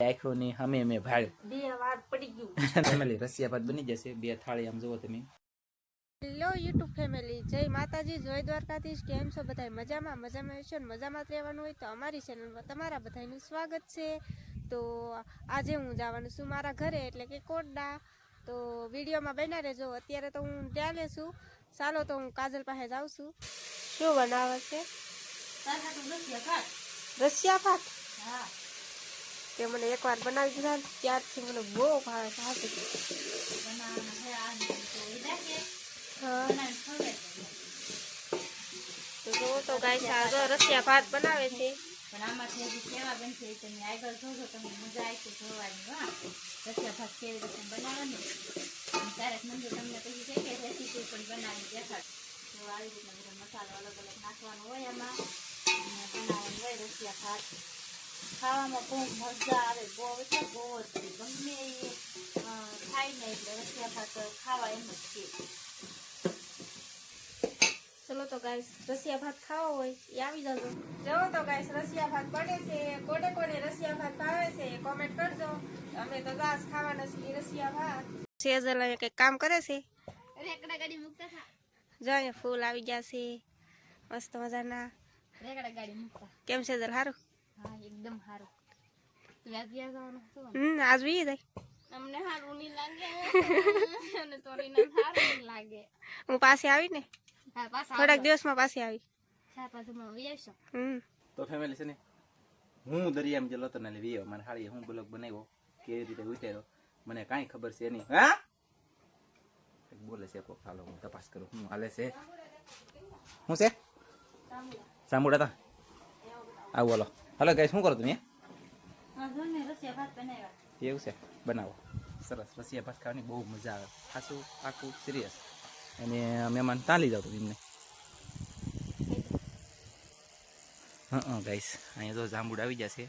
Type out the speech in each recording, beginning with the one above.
આખો ની અમે અમે ભાડ બે વાર પડી ગયું. ફેમિલી રસિયા ભાત બની જશે. બે થાળી આમ જોવો તમે. હેલો યુટ્યુબ ફેમિલી જય માતાજી જય દ્વારકાધીશ. કેમ છો બધા મજામાં? મજામાં હશો ને મજામાં જ રહેવાનું હોય તો અમારી ચેનલમાં તમારા બધાનું સ્વાગત છે. તો આજે હું જવાનું છું મારા ઘરે એટલે કે કોટડા તો વિડીયોમાં બના રહેજો. અત્યારે તો હું ત્યાં છું. ચાલો તો હું કાજલ પાસે જાઉં છું. શું બનાવે છે? રશિયા ભાત તે મને એકવાર બનાવી દીધા ને ત્યારથી મને બહુ ભાવે છે. હા તો જો તો ગાઈસ આ જો રશિયા ભાત બનાવે છે. પણ આમાંથી હજી કેવા બનશે તમે આગળ જોજો તમને મજા આવશે જોવાની હા. રસિયા ભાત કેવી રીતે બનાવવાની? અને ક્યારેક મંદિર તમને પછી છે કે રેસીપી પણ બનાવી દેખાડ. તો આવી રીતના બધા મસાલો અલગ અલગ નાખવાનો હોય એમાં અને બનાવવાનું હોય રસિયા ભાત. ખાવામાં બહુ મજા આવે બહુ એટલે બહુ જ ગમે એ ખાય ને એટલે રસિયા ભાત ખાવા એમ જ છે. ચલો તો ગાઈસ રસિયા ભાત ખાવો હોય એ આવી જજો. જો તો ગાઈસ રસિયા ભાત બને છે. કોને કોને રસિયા ભાત ભાવે છે કોમેન્ટ કરજો. અમે તો ગાસ ખાવાના છીએ રસિયા ભાત. સેજલ અહીંયા કંઈક કામ કરે છે? રેકડા ગાડી મૂકતા થા જો અહીંયા ફૂલ આવી ગયા છે. મસ્ત મજાના. રેકડા ગાડી મૂકતા. કેમ છે સારું હા એકદમ સારું વ્યાજ વ્યાજ જવાનું શું આજ વી જાય. અમને સારું નહીં લાગે અને તોરીને સારું નહીં લાગે. હું પાસે આવી ને હા પાછા થોડાક દિવસમાં પાસે આવી. પાછું હમ. તો ફેમિલી છે ને હું દરિયામાં ગયેલો હતો ને વીયો મારે હાળી હું બ્લોગ બનાવ્યો કેવી રીતે ઉતાર્યો મને કાંઈ ખબર છે નહીં. હા? બોલે છે કોક હાલો હું તપાસ કરું હું હાલે છે? શું છે? સાંભળતા તા. આવું બોલો હાલો ગાઈસ શું કરો તમે? એવું છે? બનાવો. સરસ રસિયા ભાત ખાવાની બહુ મજા આવે. ખાસું આખું સિરિયસ અને મહેમાન ત્યાં લઈ જાવ તો એમને. હા. ગાઈસ અહીંયા તો જાંબુડ આવી જશે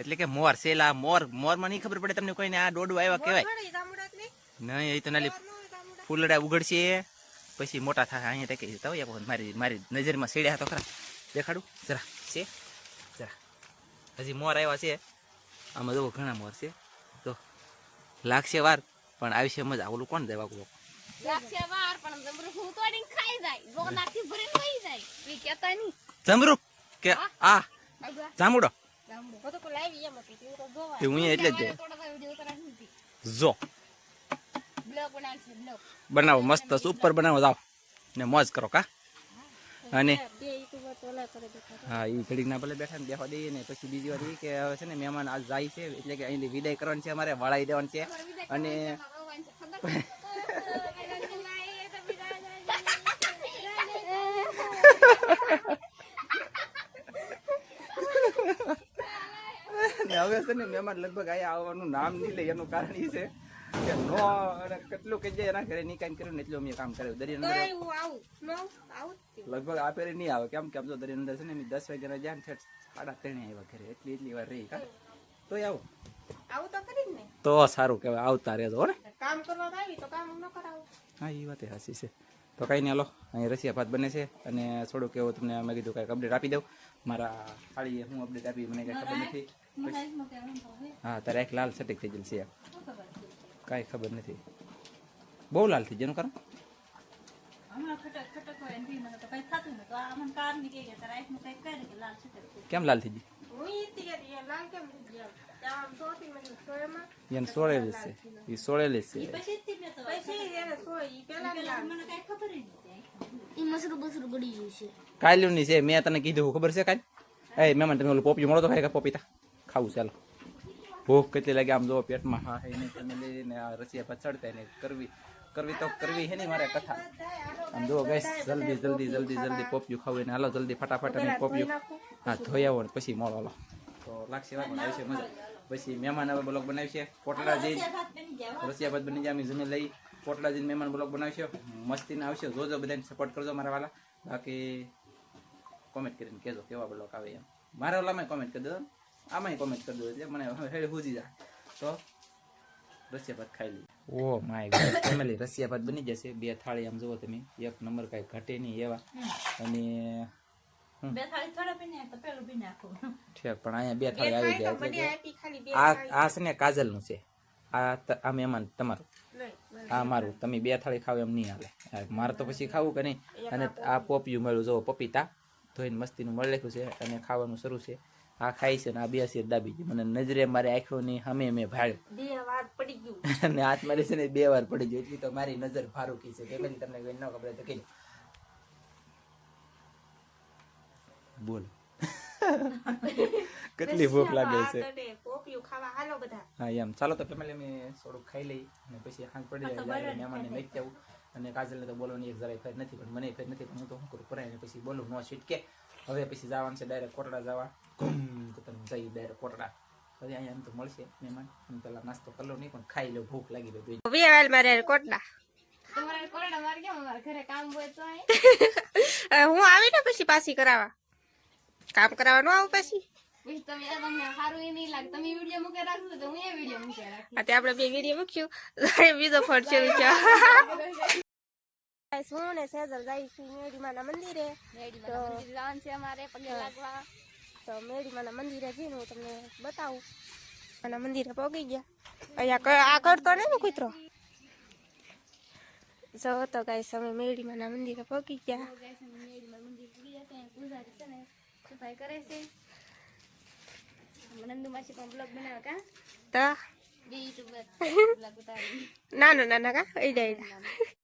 એટલે કે મોર સેલા મોર મોરમાં નહીં ખબર પડે તમને કોઈને આ દોડું આવ્યા કહેવાય. નહીં એ તો નાલી ફૂલડા ઉગડશે પછી મોટા થાય અહીંયા ટેકી જતા હોય મારી મારી નજરમાં સેડ્યા તો ખરા. દેખાડું? જરા છે? હજી મોર આવ્યા છે. આમાં જો ઘણા મોર છે. તો લાગશે વાર પણ આવશે મજા. ઓલું કોણ જાય વાગું લાગશે વાર પણ જબરું હું તોડીને ખાઈ જાય. ભરીને જમરૂ? કે આ? એટલે જ જો. બ્લોગ બનાવશે બ્લોગ. બનાવો મસ્ત સુપર બનાવો. જાઓ. ને મોજ કરો કા? અને હા એ ઘડીક ના ભલે બેઠા ને બેસવા દઈએ ને પછી બીજી વાર એ કે હવે છે ને મહેમાન આજ જાય છે એટલે કે અહીંથી વિદાય કરવાની છે અમારે વળાઈ દેવાની છે. અને હવે છે ને મહેમાન લગભગ અહીંયા આવવાનું નામ નહીં લે એનું કારણ એ છે. કે નો અને કેટલું કે જે એના ઘરે નિકાલ કર્યું ને એટલું અમે કામ કર્યું. દરિયા લગભગ આ પેરે નહીં આવે. કેમ કે આમ જો દરિયા અંદર છે ને દસ વાગ્યાના જ્યાં ને સાડા ત્રણે આવ્યા ઘરે. એટલી એટલી વાર રહી કા તો આવો. તો ને. સારું કહેવાય આવતા રહેજો ને. કામ કરવા આવી તો કામ ન કરાવું. હા એ વાત હાસી છે. તો કાંઈ નહીં હાલો. અહીં રસિયા ભાત બને છે અને થોડુંક એવું તમને મેં કીધું કાંઈક અપડેટ આપી દઉં. મારા ખાલી હું અપડેટ આપી મને કાંઈ ખબર નથી. હા તારે એક લાલ સટીક થઈ ગયેલ છે કાંઈ ખબર નથી. બહુ લાલ થઈ જેનું કારણ? મને મને કેમ લાલ થઈ ગઈ? મને સોળેલી છે એ સોળેલી છે પછી જ મેં તો પછી એને સોય ઈ પેલા ની મને છે. મેં તને કીધું ખબર છે કાલ એ મહેમાન તમે ઓલું પોપી મળો તો ખાઈ પોપીતા. ખાવું ચાલો ભૂખ કેટલી લાગે? આમ જો પેટમાં હા એને ફેમિલી ને રસિયા પર ચડતા ને કરવી. કરવી તો કરવી હે નહીં મારે કથા. આમ જો ગઈશ જલ્દી જલ્દી જલ્દી જલ્દી પોપિયું ખાવું ને હાલો, જલ્દી, ફટાફટ અને પોપિયું. હા, ધોઈ આવો ને પછી મળો, હાલો. તો લાગશે પણ આવશે મજા. પછી મહેમાન હવે બ્લોગ બનાવશે પોટલા જઈ રસિયા ભાત બની જાય, અમે જમી લઈ. પોટલા જઈને મહેમાન બ્લોગ બનાવશે મસ્તીને આવશે. જોજો બધાને સપોર્ટ કરજો મારા વાલા. બાકી કોમેન્ટ કરીને કહેજો કેવા બ્લોક આવે એમ. મારા વાલામાં કોમેન્ટ કરી દો આમાંય કોમેન્ટ કરી દો એટલે મને હેડે હુજી જાય તો રસિયા ભાત ખાઈ લઈએ. ઓ માય ગોડ ફેમિલી રસિયા ભાત બની જશે. બે થાળી આમ જુઓ તમે એક નંબર કાંઈ ઘટે નહીં એવા. અને બે થાળી થોડા પી તો પેલું પી નાખું ઠીક પણ અહીંયા બે થાળી આવી જાય એટલે આ આ છે ને કાજલનું છે. આ આ મહેમાન તમારું. આ મારું. તમે બે થાળી ખાવ એમ નહીં હાલે. મારે તો પછી ખાવું કે નહીં? અને આ પોપિયું મળ્યું. જો પપીતા ધોઈને મસ્તીનું મળી રાખ્યું છે અને ખાવાનું શરૂ છે. આ ખાઈ છે ને આ બે સિર દાબી ગયું મને નજરે મારે આંખોની સામે મેં ભાળ્યું. બે વાર પડી ગયું. અને હાથ મારી છે ને બે વાર પડી ગયું. એટલી તો મારી નજર ફારૂકી છે. તે બધી તમને કોઈ ન ખબર તો કહી બોલ. કેટલી ભૂખ લાગે છે? આ ખાવા. હાલો બધા. હા એમ. ચાલો તો ફેમિલી અમે થોડુંક ખાઈ લઈ અને પછી હાંક પડી જાય મહેમાનને લઈ આવું અને કાજલને તો બોલવાની એક જરાય ફેર નથી પણ મને ફેર નથી પણ હું તો શું કરું? પરાય પછી બોલું નો છૂટકે હવે પછી જવાનું છે ડાયરેક્ટ કોટડા જવા. તો તમે જઈ ડાયરેક્ટ કોટડા. હવે અહીંયા એમ તો મળશે મહેમાન. હું પેલા નાસ્તો કરલો નહીં પણ ખાઈ લો ભૂખ લાગી ગઈ બે વાલ મારે કોટડા. હું આવી મારે કેમ અમારે ઘરે કામ હોય તો અહીં. હવે હું આવીને પછી પાછી કરાવવા કામ કરાવવાનું આવું પછી. પછી તમે તમને સારું એ નહીં લાગે. તમે વીડિયો મૂકે રાખશો તો હું એ વીડિયો મૂકે રાખી આ તે આપણે બે વીડિયો મૂક્યું. બીજો ફળ છે હું ને સેજલ જઈશું મેડીમાના મંદિરે. જવાનું છે અમારે પગે લાગવા. તો મેડીમાના મંદિરે જઈને હું તમને બતાવું. અને મંદિરે પગી ગયા. અહીંયા આ કરતો નહીં ને કૂતરો? જો તો ગાઈસ અમે મેડીમાના મંદિરે પહોંચી ગયા. પૂજારી છે. ને સફાઈ કરે છે. નંદુ પણ બ્લોગ બનાવે કા? તો? ના ના ના નાના કા? એડા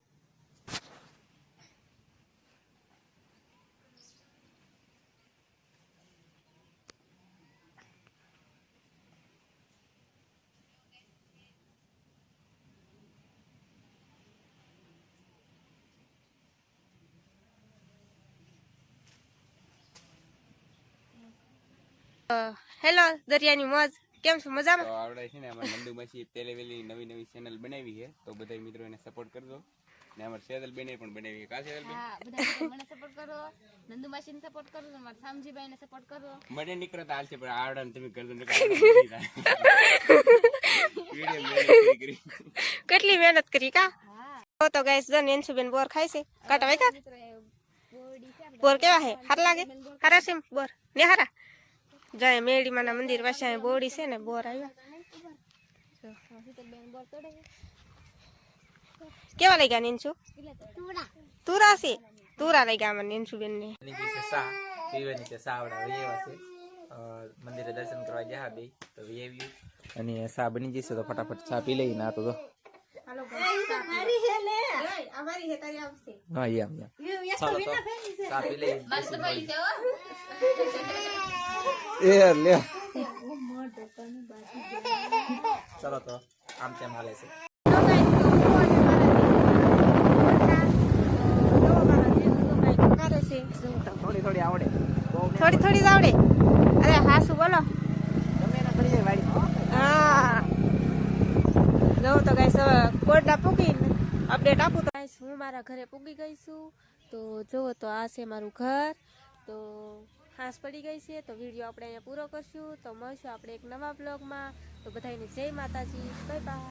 હેલો દરિયાની મોજ. કેમ છો? મજામાં? તો આવડે છે ને અમારે નંદુ માસી તેલેવેલી નવી નવી ચેનલ બનાવી છે. તો બધા મિત્રો એને સપોર્ટ કરજો. ને અમારે સેદલ બેને પણ બનાવી છે. કા સેદલ બેન? હા બધા મિત્રો મને સપોર્ટ કરો. નંદુ માસીને સપોર્ટ કરો તમારા સામજીભાઈને સપોર્ટ કરો. મને નીકળે તો હાલશે પણ આવડે ને તમે કરજો વીડિયો મેળવી કરી કેટલી મહેનત કરી કા? હા. તો તો ગાઈસ જો નેન્સુબેન બોર ખાય છે. કાટા ભાઈ કા મિત્રો એ બોરડી છે આપણે બોર કેવા હે હાર લાગે? હારા છે બોર. ને હારા જાય મેડીમાના મંદિર પાસે બોડી છે ને બોર આવ્યા. કેવા લાગ્યા ગયા નીનસુ તુરા છે તુરા લઈ મને ને પીવાની છે સાવડા એવા છે મંદિરે દર્શન કરવા ગયા બે તો વેવ્યું અને સા બની જશે તો ફટાફટ ચા પી લઈને ના તો જો. અમારી હે તારી આવશે હા એમ એમ ચાલો તો ચા પી લઈ મસ્ત પડી છે એ લે ચાલો તો આમ તેમ હાલે છે થોડી થોડી આવડે થોડી થોડી જ આવડે અરે હા શું બોલો હા જવું તો કઈ કોડના પૂગી અપડેટ આપું હું મારા ઘરે પૂગી ગઈ છું. તો જુઓ તો આ છે મારું ઘર. તો હાંસ પડી ગઈ છે. તો વીડિયો આપણે અહીંયા પૂરો કરશું. તો મળશું આપણે એક નવા બ્લોગમાં તો બધાને જય માતાજી. Bye bye